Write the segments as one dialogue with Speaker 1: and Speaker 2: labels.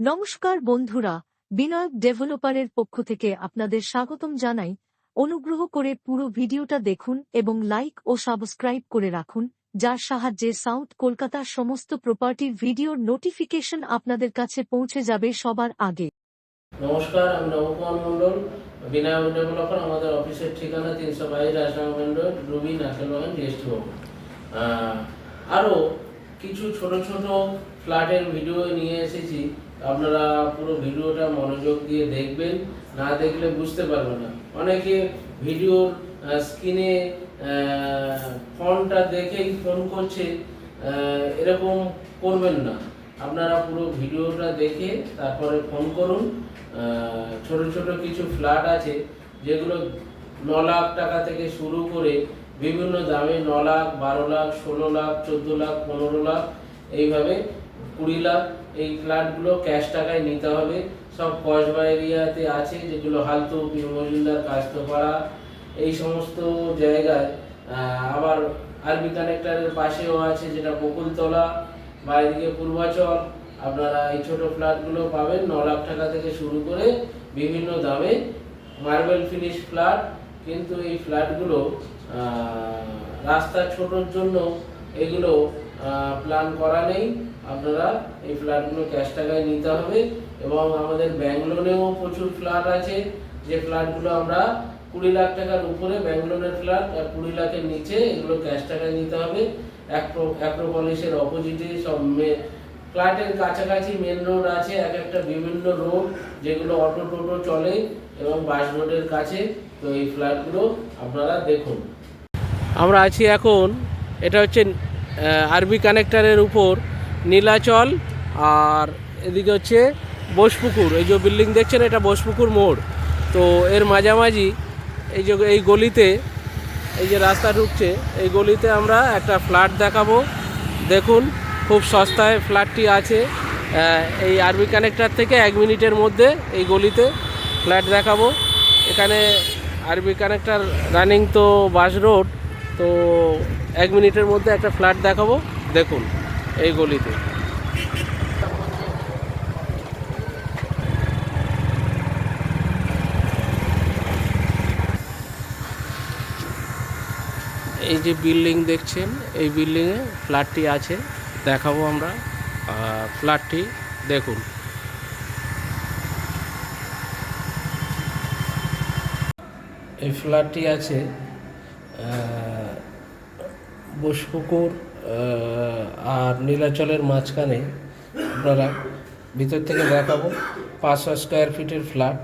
Speaker 1: নমস্কার বন্ধুরা, বিনয়ক ডেভেলপারের পক্ষ থেকে আপনাদের স্বাগতম জানাই। অনুগ্রহ করে পুরো ভিডিওটা দেখুন এবং লাইক ও সাবস্ক্রাইব করে রাখুন, যার সাহায্যে সাউথ কলকাতার সমস্ত প্রপার্টির ভিডিওর নোটিফিকেশন আপনাদের কাছে পৌঁছে যাবে সবার আগে।
Speaker 2: নমস্কার, আমি নবকুমার মণ্ডল, বিনায়ক ডেভেলপার, আমাদের অফিসের ঠিকানা তিনশো বাইশ রাজনাম রুবি নাকেল বাগান জিএসটি ভবন আরও কিছু ছোট ছোট ফ্ল্যাটের ভিডিও নিয়ে এসেছি। আপনারা পুরো ভিডিওটা মনোযোগ দিয়ে দেখবেন, না দেখলে বুঝতে পারবেন না। অনেকে ভিডিওর স্ক্রিনে ফোনটা দেখেই ফোন করছে এরকম করবেন না। আপনারা পুরো ভিডিওটা দেখে তারপরে ফোন করুন। ছোট ছোট কিছু ফ্ল্যাট আছে, যেগুলো ন লাখ টাকা থেকে শুরু করে বিভিন্ন দামে ন লাখ, বারো লাখ, ষোলো লাখ, চোদ্দ লাখ, পনেরো লাখ, এইভাবে কুড়ি লাখ এই ফ্ল্যাটগুলো ক্যাশ টাকায় নিতে হবে। সব কসবা এরিয়াতে আছে, যেগুলো হালতো পীর মজুমদার কাস্তপাড়া এই সমস্ত জায়গায় আবার আরবি কানেক্টারের পাশেও আছে যেটা বকুলতলা, বা এদিকে পূর্বাচল। আপনারা এই ছোট ফ্ল্যাটগুলো পাবেন ন লাখ টাকা থেকে শুরু করে বিভিন্ন দামে। মার্বেল ফিনিশ ফ্ল্যাট, কিন্তু এই ফ্ল্যাটগুলো রাস্তা ছোটোর জন্য এগুলো প্ল্যান করা নেই। আপনারা এই ফ্ল্যাটগুলো ক্যাশ টাকায় নিতে হবে এবং আমাদের ব্যাঙ্গলোরেও প্রচুর ফ্ল্যাট আছে। যে ফ্ল্যাটগুলো আমরা কুড়ি লাখ টাকার উপরে ব্যাঙ্গলোরের ফ্ল্যাট আর কুড়ি লাখের নিচে এগুলো ক্যাশ টাকায় নিতে হবে। অ্যাক্রো- অ্যাক্রোপলিসের অপোজিটে সব ফ্ল্যাটের কাছাকাছি মেন রোড আছে, এক একটা বিভিন্ন রোড যেগুলো অটো টোটো চলে এবং বাস রোডের কাছে। তো এই ফ্ল্যাটগুলো আপনারা দেখুন। আমরা আছি এখন, এটা হচ্ছে আরবি কানেক্টারের উপর নীলাচল আর এদিকে হচ্ছে বোসপুকুর। এই যে বিল্ডিং দেখছেন, এটা বোসপুকুর মোড়। তো এর মাঝামাঝি এই যে, এই গলিতে এই যে রাস্তা ঢুকছে, এই গলিতে আমরা একটা ফ্ল্যাট দেখাবো। দেখুন, খুব সস্তায় ফ্ল্যাটটি আছে। এই আরবি কানেক্টার থেকে এক মিনিটের মধ্যে এই গলিতে ফ্ল্যাট দেখাবো। এখানে আরবি কানেক্টার রানিং তো বাস রোড তো এক মিনিটের মধ্যে একটা ফ্ল্যাট দেখাবো। দেখুন, এই গলিতে। এই যে বিল্ডিং দেখছেন, এই বিল্ডিংয়ে ফ্ল্যাটটি আছে, দেখাবো আমরা। ফ্ল্যাটটি, দেখুন। এই ফ্ল্যাটটি আছে বোসপুকুর আর নীলাচলের মাঝখানে আপনারা ভিতর থেকে দেখাবো পাঁচশো স্কোয়ার ফিটের ফ্ল্যাট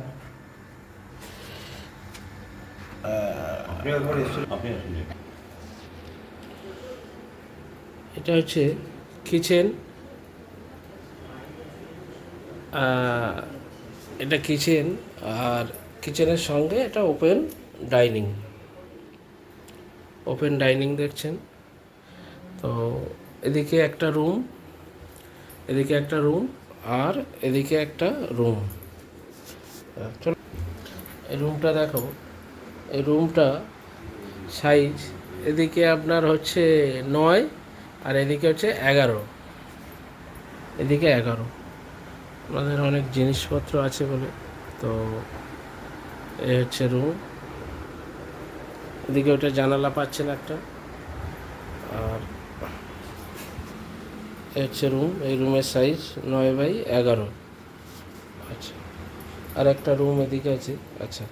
Speaker 2: এটা হচ্ছে কিচেন এটা কিচেন আর কিচেনের সঙ্গে এটা ওপেন ডাইনিং ওপেন ডাইনিং দেখছেন। তো এদিকে একটা রুম এদিকে একটা রুম আর এদিকে একটা রুম চলো, এই রুমটা দেখো। এই রুমটা সাইজ এদিকে আপনার হচ্ছে নয় আর এদিকে হচ্ছে এগারো। এদিকে এগারো। আমাদের অনেক জিনিসপত্র আছে বলে। তো এ হচ্ছে রুম এদিকে ওটা জানালা পাচ্ছেন একটা। আর হচ্ছে রুম এই রুমের সাইজ নয় বাই এগারো। আচ্ছা। আর একটা রুম এদিকে আছে। আচ্ছা।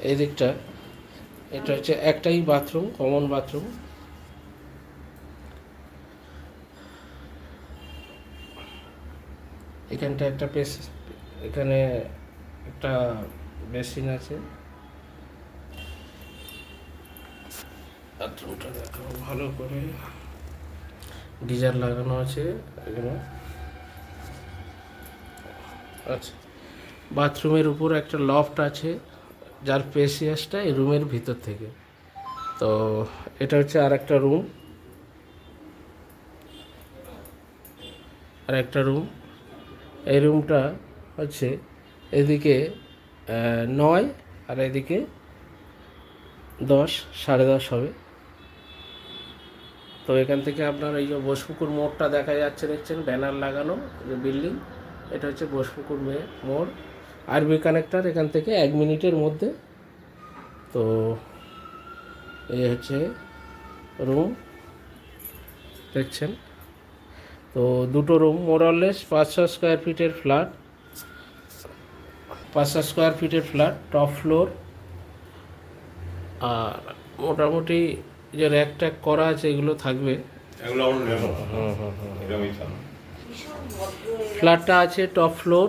Speaker 2: এই দিকটা, এটা হচ্ছে একটাই বাথরুম কমন বাথরুম এখানটা একটা পেস এখানে একটা বেসিন আছে। বাথরুমটা দেখো ভালো করে। গিজার লাগানো আছে এখানে। আচ্ছা। বাথরুমের উপর একটা লফট আছে, যার পেসিয়াসটা এই রুমের ভিতর থেকে। তো এটা হচ্ছে আর একটা রুম আর একটা রুম এই রুমটা হচ্ছে এদিকে নয় আর এদিকে দশ, সাড়ে দশ হবে। তো এখান থেকে আপনার এই যে বসপুকুর মোড়টা দেখা যাচ্ছে, দেখছেন? ব্যানার লাগানো যে বিল্ডিং। এটা হচ্ছে বসপুকুর মোড়। আরবি কানেক্টার এখান থেকে এক মিনিটের মধ্যে। তো এই হচ্ছে রুম, দেখছেন? তো দুটো রুম, মোরলেস পাঁচশো স্কোয়ার ফিটের ফ্ল্যাট। পাঁচশো স্কোয়ার ফিটের ফ্ল্যাট, টপ ফ্লোর। আর মোটামুটি যে র্যাক ট্যাক করা আছে এগুলো থাকবে। ফ্ল্যাটটা আছে টপ ফ্লোর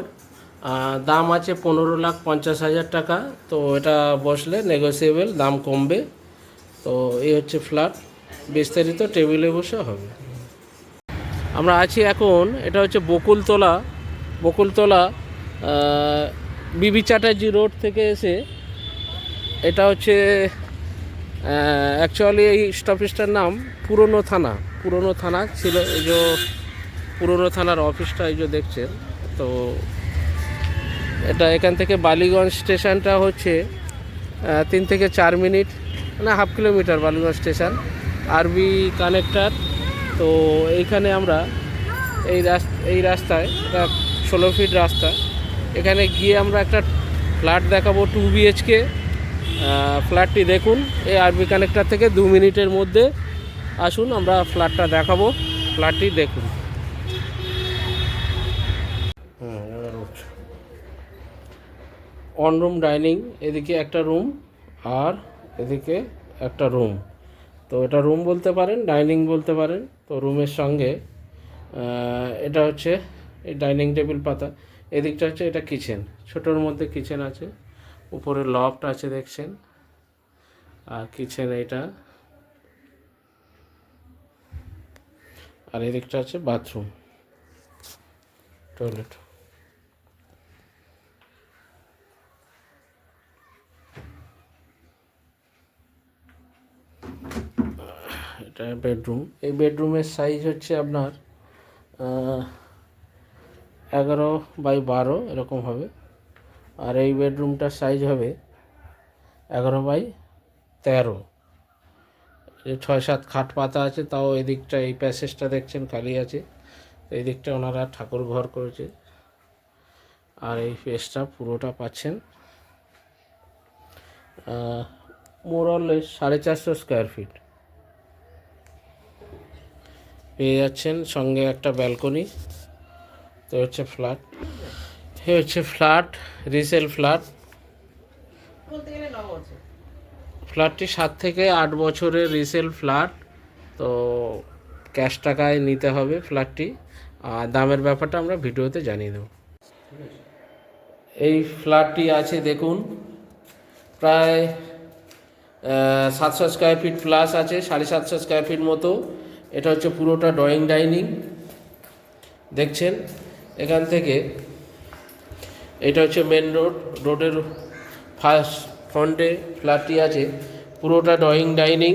Speaker 2: দাম আছে পনেরো লাখ পঞ্চাশ হাজার টাকা। তো এটা বসলে নেগোসিয়েবল দাম কমবে। তো এই হচ্ছে ফ্ল্যাট বিস্তারিত টেবিলে বসে হবে। আমরা আছি এখন এটা হচ্ছে বকুলতলা। বকুলতলা বিবি চ্যাটার্জি রোড থেকে এসে এটা হচ্ছে অ্যাকচুয়ালি এই স্টপেজটার নাম পুরনো থানা। পুরনো থানা ছিল এই যে, পুরনো থানার অফিসটা এই যে দেখছেন। তো এটা এখান থেকে বালিগঞ্জ স্টেশনটা হচ্ছে তিন থেকে চার মিনিট মানে half kilometre Ballygunge station. RB connector তো এইখানে আমরা এই রাস্তা, এই রাস্তায় এটা ষোলো ফিট রাস্তা। এখানে গিয়ে আমরা একটা ফ্ল্যাট দেখাবো টু বিএইচকে ফ্ল্যাটটি দেখুন। এই আরবি কানেক্টার থেকে দু মিনিটের মধ্যে আসুন আমরা ফ্ল্যাটটা দেখাবো। ফ্ল্যাটটি দেখুন। অন রুম ডাইনিং এদিকে একটা রুম আর এদিকে একটা রুম তো এটা রুম বলতে পারেন ডাইনিং বলতে পারেন। তো রুমের সঙ্গে এটা হচ্ছে এই ডাইনিং টেবিল পাতা। এদিকটা হচ্ছে এটা কিচেন ছোটোর মধ্যে কিচেন আছে। উপরে লফট আছে দেখছেন। আর কিচেন এটা। আর এদিকটা আছে বাথরুম টয়লেট এটা বেডরুম এই বেডরুমের সাইজ হচ্ছে আপনার এগারো বাই বারো, এরকম হবে। আর এই বেডরুমটার সাইজ হবে এগারো বাই তেরো। ছয় সাত খাট পাতা আছে, তাও এদিকটা এই প্যাসেজটা দেখছেন খালি আছে। তো এই দিকটা ওনারা ঠাকুর ঘর করেছে। আর এই পেসটা পুরোটা পাচ্ছেন মোরলে সাড়ে চারশো স্কোয়ার ফিট পেয়ে যাচ্ছেন সঙ্গে একটা ব্যালকনি তো হচ্ছে ফ্ল্যাট এ হচ্ছে ফ্ল্যাট রিসেল ফ্ল্যাট। ফ্ল্যাটটি সাত থেকে আট বছরের রিসেল ফ্ল্যাট তো ক্যাশ টাকায় নিতে হবে ফ্ল্যাটটি। আর দামের ব্যাপারটা আমরা ভিডিওতে জানিয়ে দেবো। এই ফ্ল্যাটটি আছে দেখুন প্রায় সাতশো স্কোয়ার ফিট প্লাস আছে সাড়ে সাতশো স্কোয়ার ফিট মতো। এটা হচ্ছে পুরোটা ড্রয়িং ডাইনিং দেখছেন? এখান থেকে এটা হচ্ছে মেন রোড রোডের ফার্স্ট ফ্রন্টে ফ্ল্যাটটি আছে, পুরোটা ড্রয়িং ডাইনিং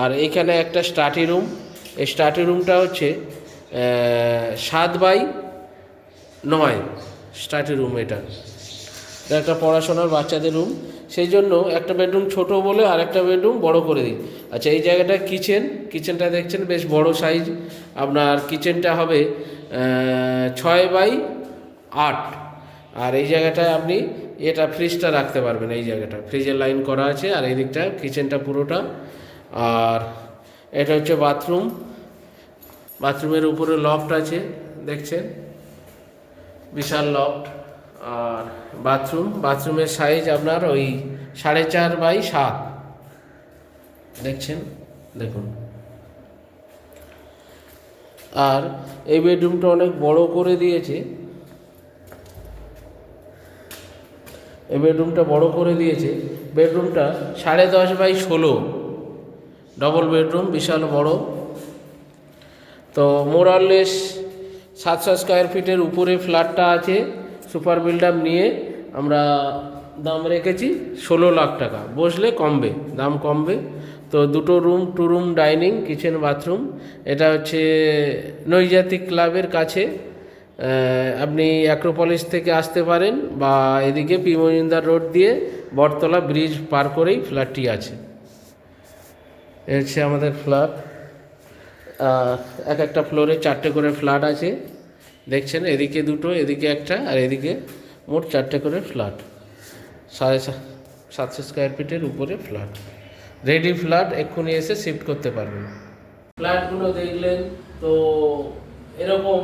Speaker 2: আর এইখানে একটা স্টাডি রুম এই স্টাডি রুমটা হচ্ছে সাত বাই নয় স্টাডি রুম এটা। একটা পড়াশোনার বাচ্চাদের রুম সেই জন্য একটা বেডরুম ছোট বলে আর একটা বেডরুম বড় করে দিই। আচ্ছা এই জায়গাটা কিচেন কিচেনটা দেখছেন বেশ বড় সাইজ আপনার কিচেনটা হবে ছয় বাই আট। আর এই জায়গাটায় আপনি এটা ফ্রিজটা রাখতে পারবেন, এই জায়গাটা। ফ্রিজের লাইন করা আছে, আর এই দিকটা কিচেনটা পুরোটা। আর এটা হচ্ছে বাথরুম বাথরুমের উপরে লফট আছে, দেখছেন? বিশাল লফট আর বাথরুম বাথরুমের সাইজ আপনার ওই সাড়ে চার বাই সাত। দেখছেন? দেখুন। আর এই বেডরুমটা অনেক বড় করে দিয়েছে। এই বেডরুমটা বড় করে দিয়েছে। বেডরুমটা সাড়ে দশ বাই ষোলো। ডবল বেডরুম বিশাল বড়। তো মোরাললেস সাতশো স্কোয়ার ফিটের উপরে ফ্ল্যাটটা আছে। সুপার বিল্ডাপ নিয়ে আমরা দাম রেখেছি ষোলো লাখ টাকা। বসলে কমবে, দাম কমবে। তো দুটো room two room dining kitchen bathroom এটা হচ্ছে নৈজাতিক ক্লাবের কাছে। আপনি অ্যাক্রোপলিস থেকে আসতে পারেন বা এদিকে পি মজুমদার রোড দিয়ে বটতলা ব্রিজ পার করেই ফ্ল্যাটটি আছে। এ আমাদের ফ্ল্যাট এক একটা ফ্লোরে চারটে করে ফ্ল্যাট আছে। দেখছেন, এদিকে দুটো, এদিকে একটা, আর এদিকে মোট চারটে করে ফ্ল্যাট সাড়ে সাতশো স্কোয়ার ফিটের উপরে ফ্ল্যাট রেডি ফ্ল্যাট এক্ষুনি এসে শিফট করতে পারবেন। ফ্ল্যাটগুলো দেখলেন, তো এরকম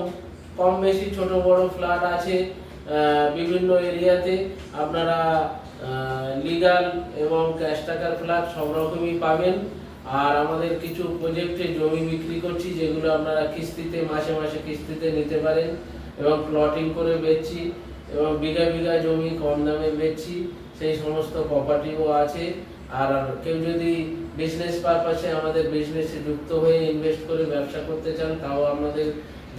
Speaker 2: কম বেশি ছোট বড় ফ্ল্যাট আছে বিভিন্ন এরিয়াতে আপনারা লিগাল এবং ক্যাশ টাকার ফ্ল্যাট সব রকমই পাবেন। আর আমাদের কিছু প্রজেক্টে জমি বিক্রি করছি, যেগুলো আপনারা কিস্তিতে, মাসে মাসে কিস্তিতে নিতে পারেন এবং প্লটিং করে বেচছি এবং বিঘা বিঘা জমি কম দামে বেচছি, সেই সমস্ত প্রপার্টিও আছে। আর কেউ যদি বিজনেস পারপাসে আমাদের বিজনেসে যুক্ত হয়ে ইনভেস্ট করে ব্যবসা করতে চান, তাও আমাদের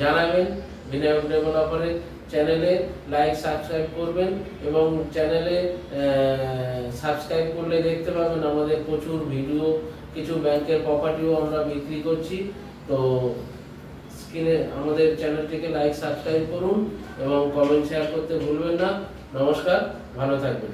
Speaker 2: জানাবেন। বিনায়ক ডেভেলপারের চ্যানেলে লাইক, সাবস্ক্রাইব করবেন এবং চ্যানেলে সাবস্ক্রাইব করলে দেখতে পাবেন আমাদের প্রচুর ভিডিও, কিছু ব্যাংকের প্রপার্টিও আমরা বিক্রি করছি। তো স্ক্রিনে আমাদের চ্যানেলটিকে লাইক, সাবস্ক্রাইব করুন এবং কমেন্ট শেয়ার করতে ভুলবেন না। নমস্কার, ভালো থাকবেন।